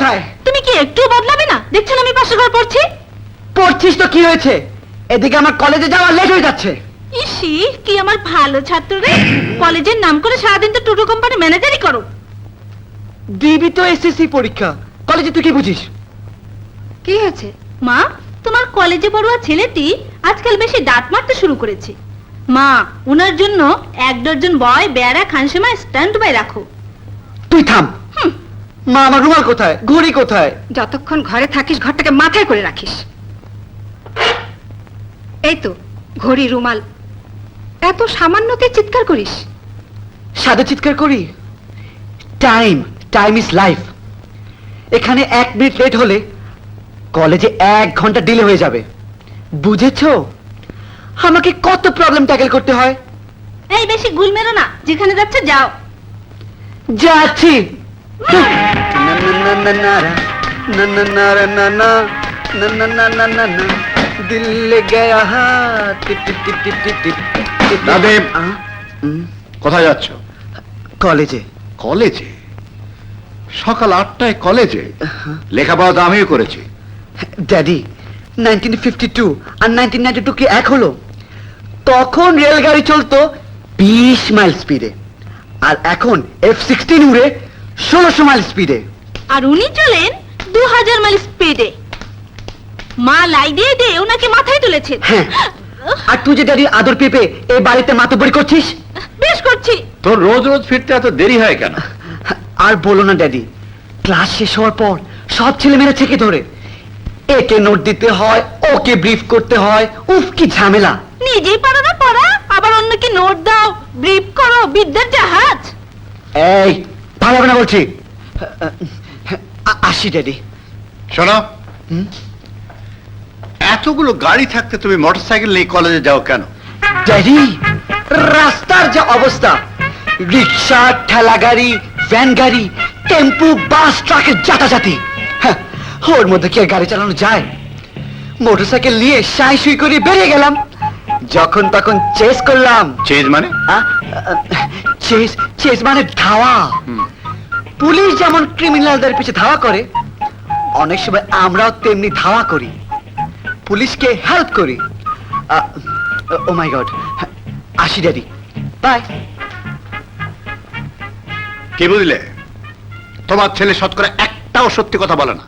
কোথায়? তুমি কি একটু বদলাবে না? দেখছেন আমি পাশে ঘর পড়ছি? পড়ছিস তো কি হয়েছে? এদিকে আমার কলেজে যাওয়া লেট হয়ে যাচ্ছে। ইসি কি আমার ভালো ছাত্র রে? কলেজের নাম করে সারাদিন তো টোটো কোম্পানি ম্যানেজারই করো। দিবি তো এসএসসি পরীক্ষা। কলেজে তুই কি বুঝিস? কি হয়েছে? মা তোমার কলেজে পড়ুয়া ছেলেটি আজকাল বেশি দাঁত মারতে শুরু করেছে। মা ওনার জন্য এক ডজন বয় বেড়া খানসেমা স্ট্যান্ড বাই রাখো। তুই থাম। মা আমার রুমাল কোথায়? ঘড়ি কোথায়? যতক্ষণ ঘরে থাকিস ঘরটাকে মাথায় করে রাখিস। এই তো ঘড়ি রুমাল এত সামান্যতে চিৎকার করিস। সাদা চিৎকার করি? টাইম টাইম ইজ লাইফ এখানে এক মিনিট লেট হলে কলেজে এক ঘণ্টা ডিলে হয়ে যাবে। বুঝেছ? আমাকে কত প্রবলেম ট্যাকেল করতে হয়? এই বেশি গুল মেরো না যেখানে যাচ্ছে যাও। যাচ্ছি। কোথায় যাচ্ছ কলেজে কলেজে সকাল আটটায় কলেজে লেখাপড়া তো আমিও করেছি ড্যাডি নাইনটিন ফিফটি টু আর নাইনটিন নাইনটি টু কি এক হলো তখন রেলগাড়ি চলতো বিশ মাইল স্পিডে আর এখন এফ সিক্সটিন উড়ে ষোলোশো মাইল স্পিডে আর উনি চলেন দু হাজার মাইল স্পিডে মা লাই দিয়ে দিয়ে ওনাকে মাথায় তুলেছেন হ্যাঁ। আর তুই যে ড্যাডি আদর পেপে এই বাড়িতে মাতব্বরি করছিস? বেশ করছি। তোর রোজ রোজ ফিরতে এত দেরি হয় কেন? আর বলো না ড্যাডি ক্লাস শেষ হওয়ার পর সব ছেলেমেয়েরা থেকে ধরে। একে নোট দিতে হয় ওকে ব্রিফ করতে হয় উফ কি ঝামেলা। নিজেই পারো না পড়া আবার অন্যকে নোট দাও ব্রিফ করো বিদ্যার জাহাজ। এই ভালো হবে না বলছি। আসি ড্যাডি। শোনো। এতগুলো গাড়ি থাকতে তুমি মোটরসাইকেল নিয়ে কলেজে যাও কেন? ড্যাডি রাস্তার যে অবস্থা। রিক্সা ঠেলা গাড়ি ভ্যান গাড়ি টেম্পু বাস ট্রাকের যাতাযাতি। হ্যাঁ, ওর মধ্যে কি আর গাড়ি চালানো যায়? মোটরসাইকেল নিয়ে সাই সুই করে বেরিয়ে গেলাম। যখন তখন চেস করলাম। চেজ মানে? চেস চেস মানে ধাওয়া। পুলিশ যেমন ক্রিমিনালদের পিছে ধাওয়া করে, অনেক সময় আমরাও তেমনি ধাওয়া করি। পুলিশকে হেল্প করি। ও মাই গড আসি ড্যাডি বাই কে বুঝলে? তোমার ছেলে শতকরা একটাও সত্যি কথা বলে না।